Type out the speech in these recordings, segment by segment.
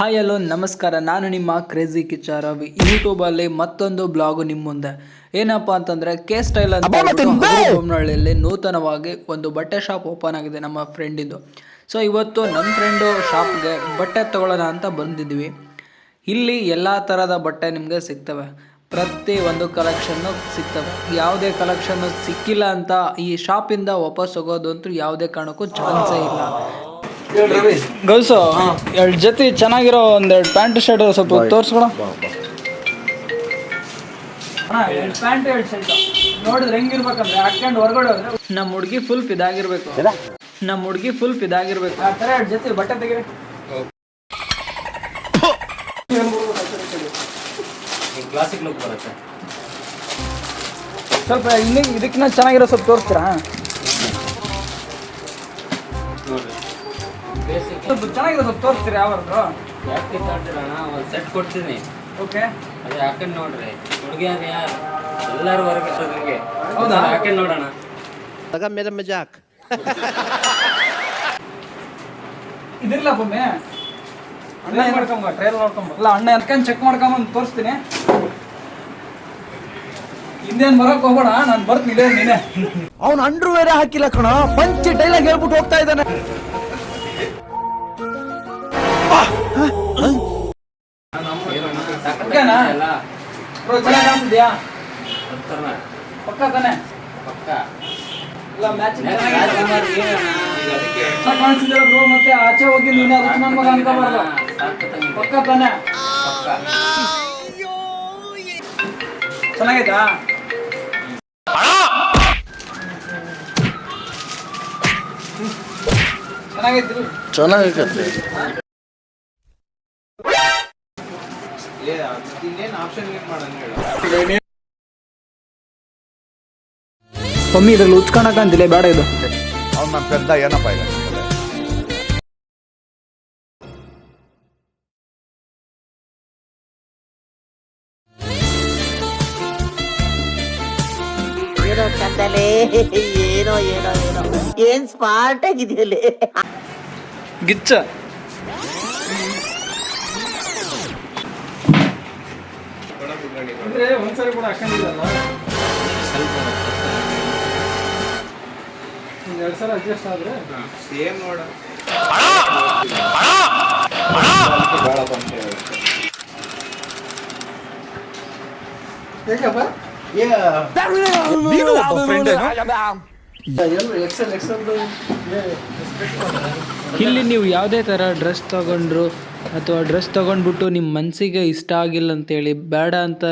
Hi hello ನಮಸ್ಕಾರ. ನಾನು ನಿಮ್ಮ ಕ್ರೇಜಿ ಕಿಚ್ಚ ರವಿ ಯೂಟ್ಯೂಬಲ್ಲಿ ಮತ್ತೊಂದು ಬ್ಲಾಗು ನಿಮ್ಮ ಮುಂದೆ. ಏನಪ್ಪ ಅಂತಂದರೆ ಕೆ ಸ್ಟೈಲ್ ಅಂತ ಬೊಮ್ಮನಹಳ್ಳಿಯಲ್ಲಿ ನೂತನವಾಗಿ ಒಂದು ಬಟ್ಟೆ ಶಾಪ್ ಓಪನ್ ಆಗಿದೆ ನಮ್ಮ ಫ್ರೆಂಡಿಂದು ಸೊ ಇವತ್ತು ನಮ್ಮ ಫ್ರೆಂಡು ಶಾಪ್ಗೆ ಬಟ್ಟೆ ತಗೊಳ್ಳೋಣ ಅಂತ ಬಂದಿದ್ವಿ. ಇಲ್ಲಿ ಎಲ್ಲ ಥರದ ಬಟ್ಟೆ ನಿಮಗೆ ಸಿಗ್ತವೆ. ಪ್ರತಿ ಒಂದು ಕಲೆಕ್ಷನ್ನು ಸಿಗ್ತವೆ. ಯಾವುದೇ ಕಲೆಕ್ಷನ್ನು ಸಿಕ್ಕಿಲ್ಲ ಅಂತ ಈ ಶಾಪಿಂದ ವಾಪಸ್ ಹೋಗೋದು ಅಂತೂ ಯಾವುದೇ ಕಾರಣಕ್ಕೂ ಚಾನ್ಸೇ ಇಲ್ಲ. ಗೌಸು ಎರಡು ಜೊತೆ ಚೆನ್ನಾಗಿರೋ ಒಂದೆರಡು ಪ್ಯಾಂಟ್ ಶರ್ಟ್ ಸ್ವಲ್ಪ ತೋರಿಸ್ಕೊಳ ಪ್ಯಾಂಟ್ ಎರಡು ಶರ್ಟ್. ನೋಡಿದ್ರೆ ಹೆಂಗಿರ್ಬೇಕಂದ್ರೆ ಹಾಕೊಂಡು ಹೊರಗಡೆ ಹೋದ್ರೆ ನಮ್ಮ ಹುಡುಗಿ ಫುಲ್ ಇದಾಗಿರ್ಬೇಕು ನಮ್ಮ ಹುಡುಗಿ ಫುಲ್ ಇದಾಗಿರ್ಬೇಕು ಆ ಥರ ಎರಡು ಜೊತೆ ಬಟ್ಟೆ ತೆಗೀರಿ. ಕ್ಲಾಸಿಕ್ ಲುಕ್ ಬರುತ್ತೆ. ಸ್ವಲ್ಪ ಇನ್ನೂ ಇದಕ್ಕಿಂತ ಚೆನ್ನಾಗಿರೋ ಸ್ವಲ್ಪ ತೋರಿಸ್ತೀರಾ? ಸ್ವಲ್ಪ ಚೆನ್ನಾಗಿದೆ ಸ್ವಲ್ಪ ತೋರಿಸ್ತೀರಿ ಯಾವ್ದು? ಜಾಸ್ತಿ ತೋರಿಸಿರೋಣ ಒಂದು ಸೆಟ್ ಕೊಡ್ತೀನಿ. ಓಕೆ ಅದು ಹಾಕೊಂಡು ನೋಡ್ರಿ ಹುಡುಗಿ ಅದು ಯಾರು ಎಲ್ಲರೂ ಹೊರಗೆ ನನಗೆ ಹೌದಾ ಹಾಕೊಂಡು ನೋಡೋಣ. ತಗ ಮೇಲೆ ಮಜಾಕ್ ಇದಿಲ್ಲ ಬೊಮ್ಮೆ. ಅಣ್ಣ ಏನ್ ಮಾಡ್ಕೊಂಬ ಟ್ರೈಲ್ ನೋಡ್ಕೊಂಬ ಅಲ್ಲ ಅಣ್ಣ ಎನ್ಕನ್ ಚೆಕ್ ಮಾಡ್ಕೊಂಬಂದು ತೋರಿಸ್ತೀನಿ. ಇನ್ನೇನ್ ಬರಕ್ ಹೋಗೋಣ ನಾನು ಬರ್ತೀನಿ ನೀನೇ ಅವನು ಅಂಡ್ರೂ ಬೇರೆ ಹಾಕಿಲ್ಲ ಕಣ. ಪಂಚಿ ಡೈಲಾಗ್ ಹೇಳ್ಬಿಟ್ಟು ಹೋಗ್ತಾ ಇದ್ದಾನೆ. ಓಕೆನಾ? ಬ್ರೋ ಚೆನ್ನಾಗಿ ಕಾಣಿಸ್ತಿದ್ಯಾ ಬರ್ತಾರಣ್ಣ. ಪಕ್ಕ ತಾನೆ? ಪಕ್ಕ. ಇಲ್ಲ ಬ್ರೋ ಮತ್ತೆ ಆಚೆ ಹೋಗಿ ನೀನು ಅದಕ್ಕೆ ನನ್ನ ಮಗ ಅನ್ಕೋಬಾರ್ದು. ಪಕ್ಕ ತಾನೆ? ಪಕ್ಕ. ಚೆನ್ನಾಗೈತಾ. ಚೆನ್ನಾಗೈತಿ. ಮಮ್ಮಿ ಇದ್ರಲ್ಲಿ ಉಚ್ಕೊಳಕಂತಿಲ್ಲ ಬೇಡ ಇದು. ಅವ್ನು ನಮ್ಮ ಪೆದ್ದ ಏನಪ್ಪ ಇದೆ ಏನೋ ಏನೋ ಏನೋ ಏನೋ. ಏನ್ ಸ್ಮಾರ್ಟ್ ಆಗಿದೆಯಲ್ಲೇ. ಗಿಚ್ಚ. ಅಂದ್ರೆ ಒಂದ್ಸರಿ ಕೂಡ ಹಾಕೊಂಡಿದ್ದಲ್ಲ ಸ್ವಲ್ಪ ಒಂದ್ ಎರಡ್ ಸಲ ಅಡ್ಜಸ್ಟ್ ಆದ್ರೆ? ಹೇಗಪ್ಪ? ಇಲ್ಲಿ ನೀವು ಯಾವುದೇ ಥರ ಡ್ರೆಸ್ ತಗೊಂಡ್ರು ಅಥವಾ ಡ್ರೆಸ್ ತಗೊಂಡ್ಬಿಟ್ಟು ನಿಮ್ಮ ಮನಸ್ಸಿಗೆ ಇಷ್ಟ ಆಗಿಲ್ಲ ಅಂತೇಳಿ ಬೇಡ ಅಂತ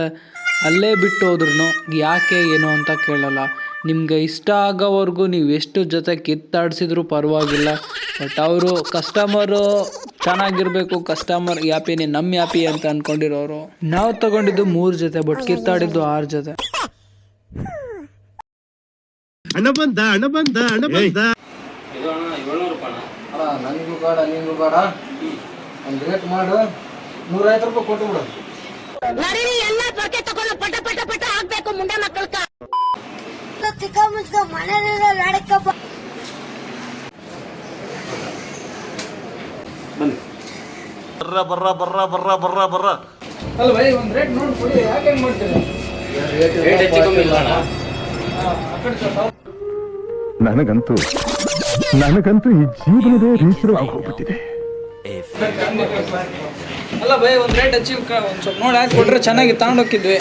ಅಲ್ಲೇ ಬಿಟ್ಟು ಹೋದ್ರೂ ಯಾಕೆ ಏನು ಅಂತ ಕೇಳಲ್ಲ. ನಿಮ್ಗೆ ಇಷ್ಟ ಆಗೋವರೆಗೂ ನೀವು ಎಷ್ಟು ಜೊತೆ ಕಿತ್ತಾಡಿಸಿದ್ರು ಪರವಾಗಿಲ್ಲ. ಬಟ್ ಅವರು ಕಸ್ಟಮರು ಚೆನ್ನಾಗಿರಬೇಕು ಕಸ್ಟಮರ್ ಯಾಪಿನೇ ನಮ್ಮ ಯಾಪಿ ಅಂತ ಅನ್ಕೊಂಡಿರೋರು. ನಾವು ತಗೊಂಡಿದ್ದು ಮೂರು ಜೊತೆ ಬಟ್ ಕಿತ್ತಾಡಿದ್ದು ಆರು ಜೊತೆ. ಇದು ಅಣ್ಣ ಏಳ್ನೂರು ರೂಪಾಯಿ ಅಣ್ಣ ನನಗೂ ಬೇಡ ನಿಂಗೂ ಬೇಡ. ಒಂದು ರೇಟ್ ಮಾಡು. ನೂರೈವತ್ತು ರೂಪಾಯಿ ಕೊಟ್ಟು ಬಿಡು. ನಡೀರಿ ಎಲ್ಲ ತಗೊಂಡು ಪಟ ಪಟ ಪಟ ಹಾಕ್ಬೇಕು ಮುಂಡೆ ಮಕ್ಕಳ್ಕ. ಚಿಕ್ಕ ಮುಚ್ಕ ಮನೆಯಲ್ಲ ಬರ್ರ ಅಲ್ಲ ಬೈ ಒಂದು ರೇಟ್ ನೋಡಿ ಕೊಡಿ. ಯಾಕೆ ಮಾಡ್ತೀರಾ? ರೇಟ್ ಹೆಚ್ಚು ಕಮ್ಮಿ ಇಲ್ಲ ಅಣ್ಣ. ನನಗಂತೂ ನನಗಂತೂ ಈ ಜೀವನದೇ ಬೇಸರವಾಗಿ ಹೋಗ್ಬಿಟ್ಟಿದೆ ಅಲ್ಲ ಬೈ ಒಂದು ರೇಟ್ ಹಚ್ಚಿ ಒಂದು ನೋಡಿ ಹಾಕಿ ಕೊಟ್ರೆ ಚೆನ್ನಾಗಿ ತಗೊಂಡೋಗಿದ್ವಿ